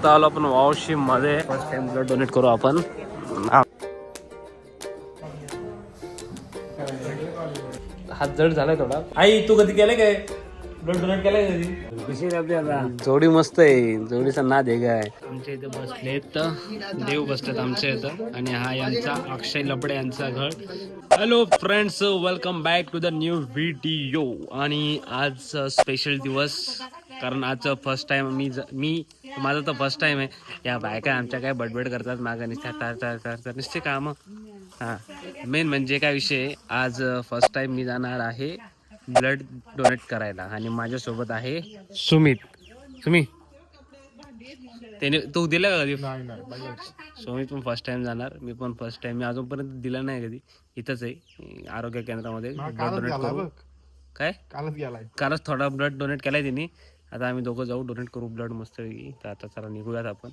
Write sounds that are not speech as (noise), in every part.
आता आलो आपण वावशी मध्ये. फर्स्ट टाइम ब्लड डोनेट करू आपण. हात जड झालाय थोडा. आई तू कधी केलं काय? ब्लड डोनेट केलंय कधी? जोडी मस्त आहे. जोडीचा नाद आहे काय? आमच्या इथे बसलेत देव बसतात आमच्या इथं. आणि हा यांचा अक्षय लपडे यांचा घर. Hello friends welcome back to the new video आणि आज स्पेशल दिवस कारण आज फर्स्ट टाइम मी मी माझा तर फर्स्ट टाइम आहे. या बायका आमच्या काय बडबड करतात मागं नुसत्या तर तर तर तर नुसते कामं. हां. मेन म्हणजे काय विषय आज फर्स्ट टाइम मी जाणार आहे ब्लड डोनेट करायला. आणि माझ्यासोबत आहे सुमित. सुमित त्याने तू दिला का कधी? सुमित पण फर्स्ट टाइम जाणार. मी पण फर्स्ट टाइम मी अजूनपर्यंत दिला नाही कधी. इथंच आहे. अरोग्य केंद्रामध्ये ब्लड डोनेट करू. काय? कालच गेलाय. कालच थोडा ब्लड डोनेट केलाय त्यांनी. आता आम्ही दोघं जाऊ डोनेट करू ब्लड मस्त तर आता चला निघूयात आपण.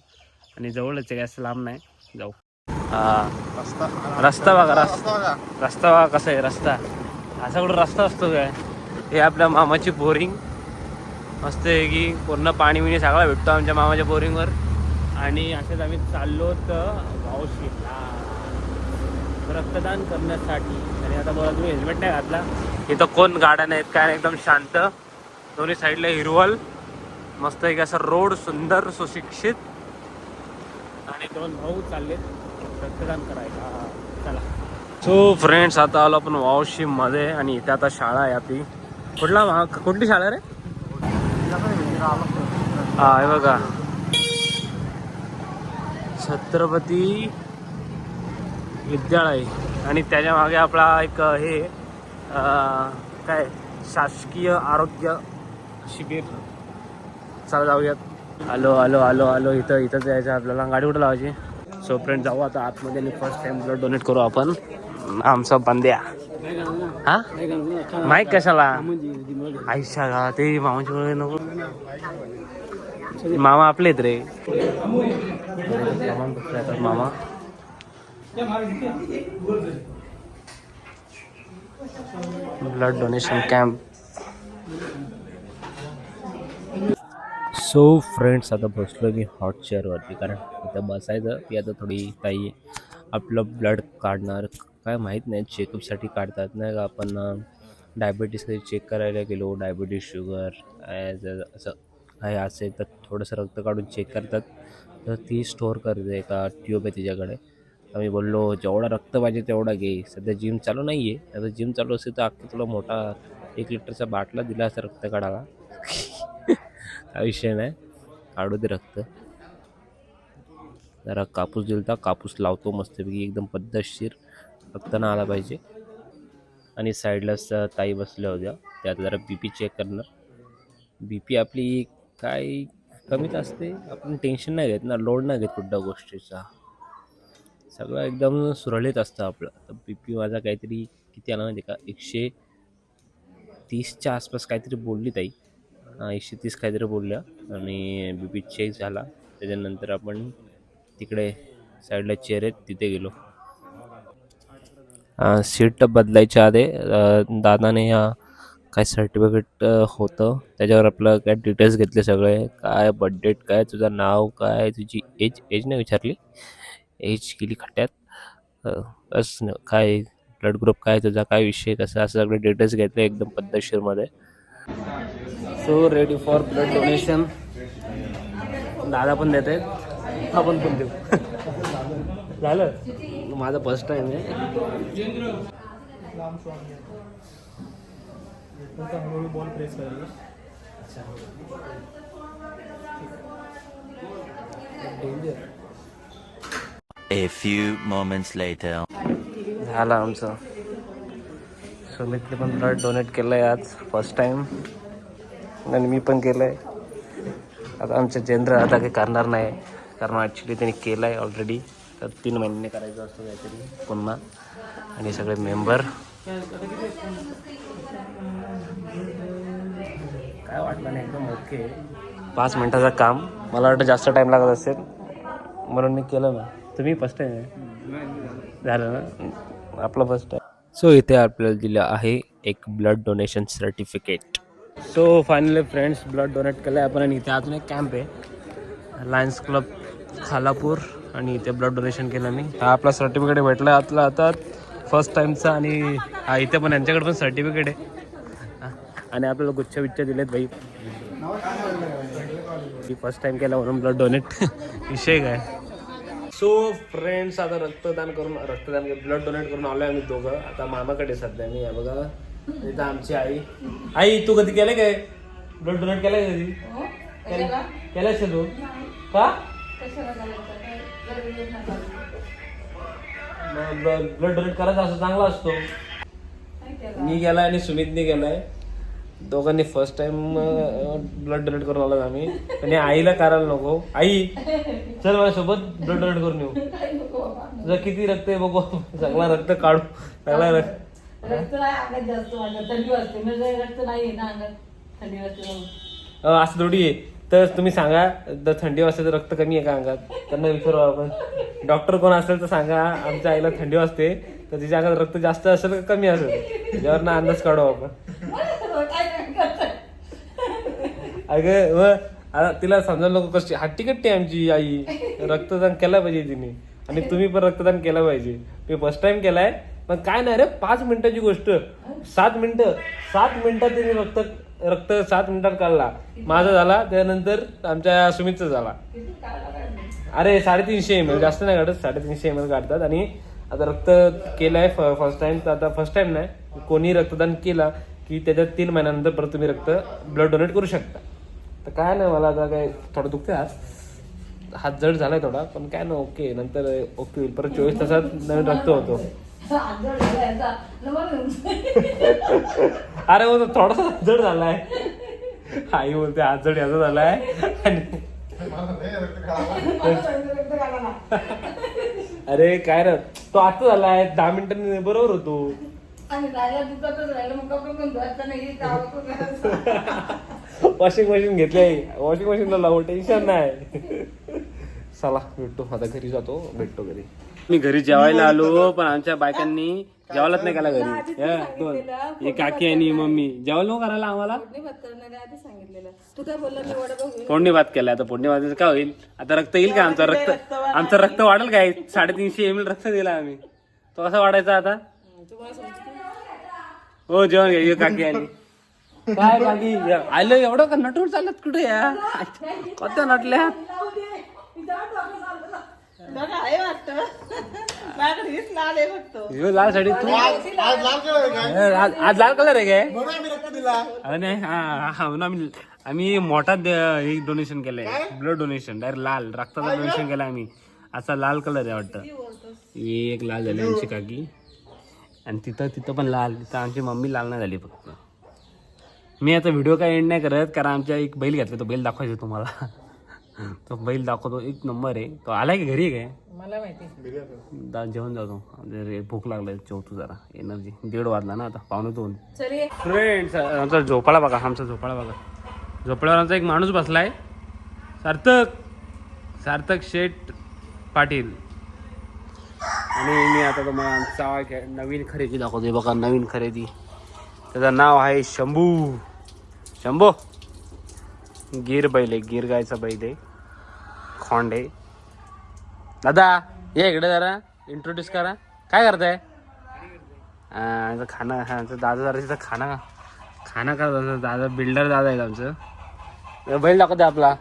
आणि जवळच आहे लांब नाही. जाऊ. हा. रस्ता रस्ता बघा रस्ता रस्ता बघा कसा आहे रस्ता. असा कुठं रस्ता असतो काय? हे आपल्या मामाची बोरिंग मस्त आहे की पूर्ण पाणी बिणी सगळा भेटतो आमच्या मामाच्या बोरिंगवर आणि असेच आम्ही चाललो तर भाऊशीला रक्तदान करण्यासाठी. आणि आता बघा तुम्ही हेल्मेट नाही घातला. इथं कोण गाड्या नाहीत काय नाही, एकदम शांत. दोन्ही साईडला हिरवल मस्त एक असं रोड सुंदर सुशिक्षित. आणि दोन भाऊ चाललेत रक्तदान करायला. चला. सो फ्रेंड्स आता आलो आपण वावशी मध्ये आणि इथे आता शाळा आहे आपली. कुठला कुठली शाळा रे? हा हे बघा. छत्रपती विद्यालय. आणि त्याच्यामागे आपला एक हे काय शासकीय आरोग्य शिबिर. चला जाऊयात. आलो आलो आलो आलो इथं इथंच यायचं आपल्याला. गाडी कुठं लावायची? सो फ्रेंड जाऊ आता. आतमध्ये आणि फर्स्ट टाइम ब्लड डोनेट करू आपण. आमचा बंद्या. हा? माहीत कशाला? आयुष्या का ते मामाची मुळे नको मामा आपलेत रे. मामा blood donation camp so friends आता बसलो मी हॉट चेअरवरती कारण इथं बसायचं ती आता थोडी काही आपलं ब्लड काढणार. काय माहीत नाही चेकअपसाठी काढतात. नाही का आपण डायबिटीस चेक करायला गेलो डायबिटीस शुगर असं काय असेल तर थोडंसं रक्त काढून चेक करतात. तर ती स्टोअर करते एका ट्यूब आहे तिच्याकडे. आम्ही बोललो जेवढा रक्त पाहिजे तेवढा घे. सध्या जिम चालू नाही आहे आता जिम चालू असेल तर अख्खी तुला मोठा एक लिटरचा बाटला दिला असं रक्त काढायला. हा विषय नाही. काढू दे रक्त. जरा कापूस दिलता कापूस लावतो मस्तपैकी एकदम पद्धतशीर रक्त ना आला पाहिजे. आणि साईडलाच ताई बसल्या होत्या. त्यात जरा बी पी चेक करणार बी पी आपली काय कमीच असते. आपण टेन्शन नाही घेत ना. लोड नाही घेत कुठल्या गोष्टीचा. सगळं एकदम सुरळीत असतं आपलं. तर बी पी माझा काहीतरी किती आला माहिती का? एकशे तीसच्या आसपास काहीतरी बोलली ताई. एकशे तीस काहीतरी बोलल्या आणि बी पी चेक झाला. त्याच्यानंतर आपण तिकडे साईडला चेअर आहेत तिथे गेलो. सीट बदलायच्या आधी दादाने अ, काय सर्टिफिकेट होतं. त्याच्यावर आपलं काय डिटेल्स घेतले सगळे. काय बड्डेट काय तुझं नाव काय तुझी एज एज नाही विचारली. एज केली खट्ट्यात. बस काय ब्लड ग्रुप काय तुझा काय विषय कसा असं सगळे डिटेल्स घेतले एकदम पद्धतशीरमध्ये. So ready for blood donation. दादा पण देत आहेत. आपण पण देऊ. झालं? माझा फर्स्ट टाइम आहे. बॉल प्रेस करायला A few moments later. झालं आमचं. सुमितने पण ब्लड डोनेट केलं आहे आज फर्स्ट टाइम आणि मी पण केलं आहे आता आमचं जेंद्र आता काही करणार नाही. कारण ॲक्च्युली त्यांनी केलं आहे ऑलरेडी तर तीन महिन्याने करायचं असतं काहीतरी पुन्हा. आणि सगळे मेंबर काय वाटलं नाही एकदम ओके पाच मिनटाचं काम. मला वाटतं जास्त टाईम लागत असेल. म्हणून मी केलं ना. तुम्ही फर्स्ट टाईम आहे? झालं ना? आपलं फर्स्ट टाईम सो इथे आपल्याला दिलं आहे एक blood donation certificate so finally friends blood donate केलं आहे आपण आणि इथे अजून एक कॅम्प आहे. Lions Club Khalapur. आणि इथे ब्लड डोनेशन केलं मी हा आपला सर्टिफिकेट भेटला आतला आता. फर्स्ट टाइमचा आणि हा इथे पण यांच्याकडे पण सर्टिफिकेट आहे. आणि आपल्याला गुच्छ बिच्छ दिलेत भाई. मी फर्स्ट टाइम केला म्हणून ब्लड डोनेट विषय काय? सो फ्रेंड्स आता रक्तदान करून रक्तदान ब्लड डोनेट करून आलोय आम्ही दोघं. आता मामाकडे सध्या मी बघा. बघा इथं आमची आई. आई तू कधी केलं काय? ब्लड डोनेट केलं. कधी केलंस तू? का? ब्लड डोनेट करायचा असं चांगला असतो. मी गेलाय आणि सुमितने गेलाय. दोघांनी फर्स्ट टाइम ब्लड डोनेट करून आलो आम्ही. आणि आईला करायला नको. आई चल माझ्यासोबत ब्लड डोनेट करून येऊ. (laughs) तुझं किती रक्त आहे बघू चांगला रक्त काढू. चांगला रक्त. रक्त नाही अंगात जास्त वाटत थंडी वाजते. म्हणजे रक्त नाही ना अंगात. थंडी वाजते असं थोडी आहे. तर तुम्ही सांगा जर थंडी वाजते तर रक्त कमी आहे का अंगात? त्यांना विचारू आपण. डॉक्टर कोण असेल तर सांगा आमच्या आईला थंडी वाजते. तर तिच्या अंगात रक्त जास्त असेल का कमी असेल? त्याच्यावर ना अंदाज काढू आपण. काय अगं व आता तिला समजा नको कशी हट्टी कट्टी आहे आमची आई. रक्तदान केलं पाहिजे तिने. आणि तुम्ही पण रक्तदान केलं पाहिजे. मी फर्स्ट टाइम केलाय पण काय नाही रे पाच मिनिटाची गोष्ट. सात मिनिटं सात मिनिटात तिने रक्त रक्त सात मिनिटात काढला. माझा झाला त्यानंतर आमच्या सुमितचा झाला. अरे साडेतीनशे एम एल जास्त नाही काढत साडेतीनशे एम एल काढतात. आणि आता रक्त केलंय फर्स्ट टाइम तर आता फर्स्ट टाइम नाही. कोणी रक्तदान केला की त्याच्यात तीन महिन्यानंतर परत तुम्ही रक्त ब्लड डोनेट करू शकता. तर काय नाही मला आता काय थोडं दुखते हात हात जड झालाय थोडा पण काय ना ओके नंतर ओके होईल. परत चोवीस तासात नवीन रक्त होतो. (laughs) अरे हो तो थोडासा जड झालाय. आई बोलते हात जड याचा झालाय. आणि. अरे काय रे? तो आता झालाय दहा मिनिटांनी बरोबर होतो. वॉशिंग मशीन घेतले वॉशिंग मशीनला लावू टेन्शन नाही. चला भेटतो आता घरी जातो भेटतो घरी. मी घरी जेवायला आलो पण आमच्या बायकांनी जेवायलाच नाही केला घरी. हे, दोन. हे काकी आणि मम्मी. जेवायला नको करायला आम्हाला? फोडणी भात करणाऱ्या आधी सांगितलेलं. तू काय बोलला मी वडा बघ फोडणी भात केलाय. आता फोडणी भात काय होईल? आता रक्त येईल का आमचं? रक्त आमचं रक्त वाढेल काय साडेतीनशे एम एल रक्त दिला आम्ही. तो कसा वाढायचा आता? तुम्हाला हो जेवण घ्या ये काकी आली काय काकी? आलं एवढं का नटून चालत कुठे या? कोणत्या नटल्या? बघा आहे वाटतं. माझ्याकडे हीच लाल आहे फक्त. ह्यो लाल साडी तू? आज आज लाल कलर आहे काय? अरे नाही हा हा म्हणून आम्ही आम्ही मोठा हे डोनेशन केलंय. ब्लड डोनेशन डायरेक्ट लाल रक्ताचं डोनेशन केलं आम्ही. असा लाल कलर आहे वाटतं. ही एक लाल झाली आमची काकी. आणि तिथं तिथं पण लाल. तिथं आमची मम्मी लाल नाही झाली फक्त. मी आता व्हिडिओ काय एंड नाही करत कारण आमच्या एक बैल घेतला तो बैल दाखवायचा तुम्हाला. तो बैल दाखवतो एक नंबर आहे. तो आलाय की घरी काय? मला माहिती दा जेवण जातो. जरा भूक लागलाय जेवतो जरा. एनर्जी दीड वाजला ना आता पावणे दोन. चल. फ्रेंड्स आमचा झोपाळा बघा आमचा झोपाळा बघा. झोपाळ्यावर आमचा एक माणूस बसलाय. सार्थक. सार्थक शेठ पाटील. आणि मी आता तुम्हाला आमचा एक नवीन खरेदी दाखवतोय. बघा नवीन खरेदी. त्याचं नाव आहे शंभू. शंभू. गिर बैल आहे गिर गायचा बैल आहे. खोंडे. दादा ये इकडे जरा इंट्रोड्यूस करा. काय करताय? खाना हा दादा जरा तिथं खाना खाना करत दादा दादा बिल्डर दादा आहेत आमचं. बैल दाखवते आपला.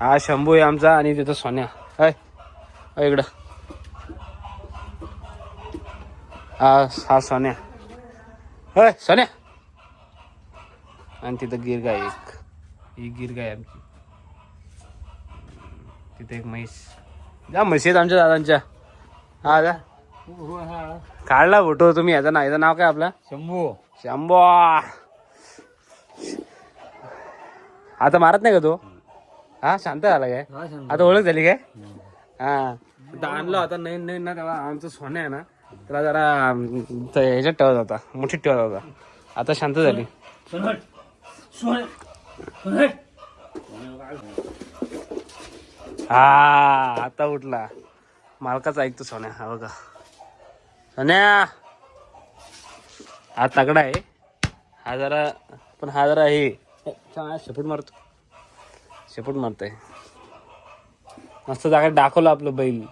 हा शंभू आहे आमचा आणि तिथं सोन्या. अय इकडं. हा हा सोन्या. होय सोन्या. आणि तिथं गिरगाय एक. ही गिर आमची. तिथे एक म्हैस. जा म्हशी आहेत आमच्या दादांच्या. हा जा. काढला फोटो तुम्ही याचं नाव याचं नाव काय आपलं? शंभू. शंभो. आता मारत नाही का तो? हा शांत झाला काय? आता ओळख झाली काय? हा. आता आणलं होता नवीन नवीन ना तेव्हा आमचं सोनं आहे ना त्याला जरा ह्याच्यात ठेवत होता मुठीत ठेवत होता. आता शांत झाली. हा आता उठला. मालकाचा ऐकतो सोन्या. हा बघा. सोन्या! हा तगडा आहे. हा जरा पण हा जरा हे शेपूट मारतो. शेपूट मारतोय. मस्त जागा दाखवलं आपलं बैल.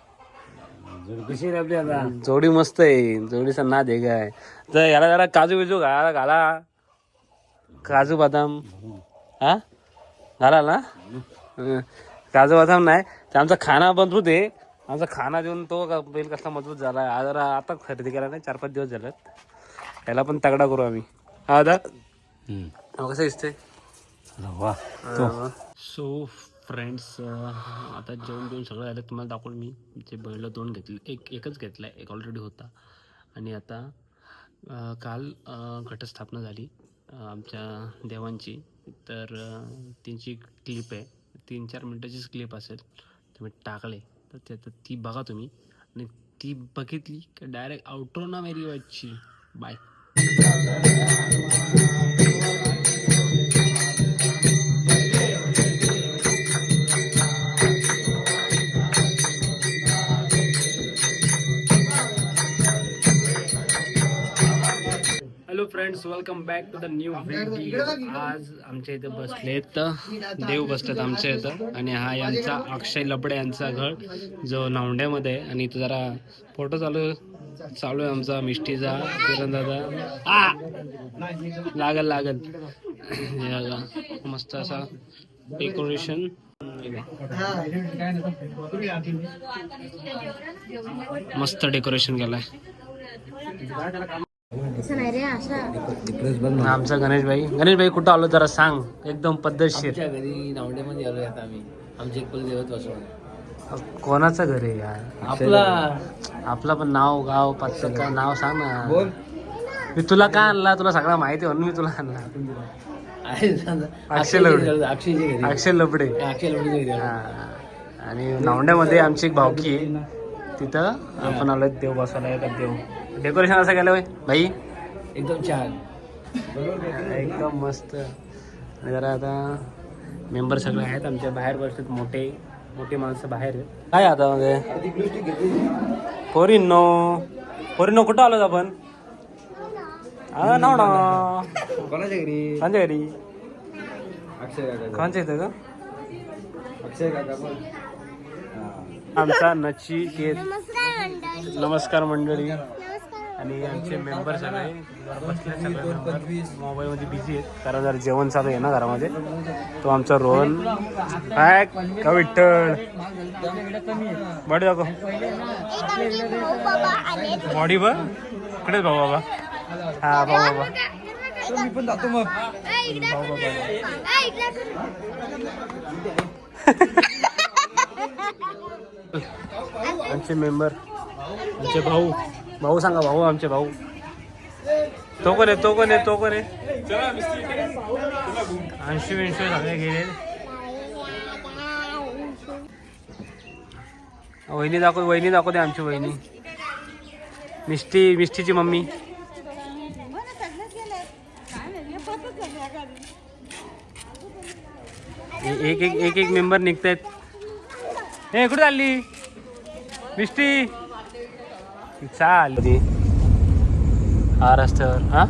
जोडी मस्त आहे. जोडीचा नाद आहे काय? जर याला जरा काजू बिजू घाला घाला. काजू बदाम. हा? घाला ना? हं. बदाम नाही. ते आमचा खाना बंद होते आमचा खाना देऊन तो का बैल कसला मजबूत झाला. हा जरा आता खरेदी केला नाही चार पाच दिवस झालेत. त्याला पण तगडा करू आम्ही. हा दादा? कसं दिसतंय? सो फ्रेंड्स आता जेवण देऊन सगळं झालं तुम्हाला दाखवून मी. ते बैल दोन घेतले एक एकच घेतला आहे एक ऑलरेडी होता. आणि आता काल घटस्थापना झाली आमच्या देवांची. तर त्यांची क्लिप आहे. तीन चार मिनटाचीच क्लिप असेल तर मी टाकले तर त्यात ती बघा तुम्ही. आणि ती बघितली की डायरेक्ट आउटरो ना मेरी वाजची bye friends welcome back to the new video आज आमच्या इथे बसलेत देव बसलेत आमच्या इथं. आणि हा यांचा अक्षय लबडे यांचा घर जो नावंड्यामध्ये आहे. आणि इथं जरा फोटो चालू चालू आहे आमचा मिष्टीचा किरण दादा. आ! लागल लागल. हे मस्त असा डेकोरेशन. मस्त डेकोरेशन केलंय. आमचा गणेश भाई. गणेश भाई कुठं आलो जरा सांग. एकदम पद्धतशीर. घरी नावंड्यामध्ये आलोय आता आम्ही. आमचे एक देवत बसवून कोणाचं घर आहे यार? आपला. आपला पण नाव गाव पत्ता नाव सांग ना. मी तुला का आणला? तुला सगळं माहिती आहे म्हणून मी तुला आणला. अक्षय लवडे. अक्षयचे घरी. अक्षय लबडे अक्षय. हा. आणि नावंड्यामध्ये आमची एक भावकी आहे. तिथं आपण आलोय देव बसवायला एका देव. डेकोरेशन असं केलं होय भाई? एकदम छान. एकदम मस्त. जरा आता मेंबर सगळे आहेत आमच्या बाहेर बसतात मोठे मोठे माणसं बाहेर. काय आता मध्ये पोरींनो पोरींनो कुठं आलो आपण? हा नाव ना कोणाच्या घरी? कोणत्या घरी? अक्षय काका. कोणच्या इथं का अक्षय काका पण. आमचा नचिकेत नमस्कार मंडळी. आणि आमचे मेंबर सगळे बसले सगळे मोबाईलमध्ये बिझी आहेत. कारण जर जेवण चालू आहे ना घरामध्ये. तो आमचा रोहन. काय का विठ्ठल? बॉडी दाखव. बॉडी बघ इकडेच भाऊ बाबा. हा भाऊ बाबा. भाऊ बाबा (laughs) आमचे मेंबर. आमचे भाऊ. भाऊ सांगा भाऊ आमचे भाऊ. तो कोण आहे तो कोण आहे तो कोण आहे? ऐंशी विंशी सगळे गेले. वहिनी दाखव वहिनी दाखव दे आमची वहिनी. मिष्टी मिष्टीची मम्मी. एक एक एक एक मेंबर निघतायत. ए कुठे चालली? मिष्टी? चाल. हा रस्त्यावर हा?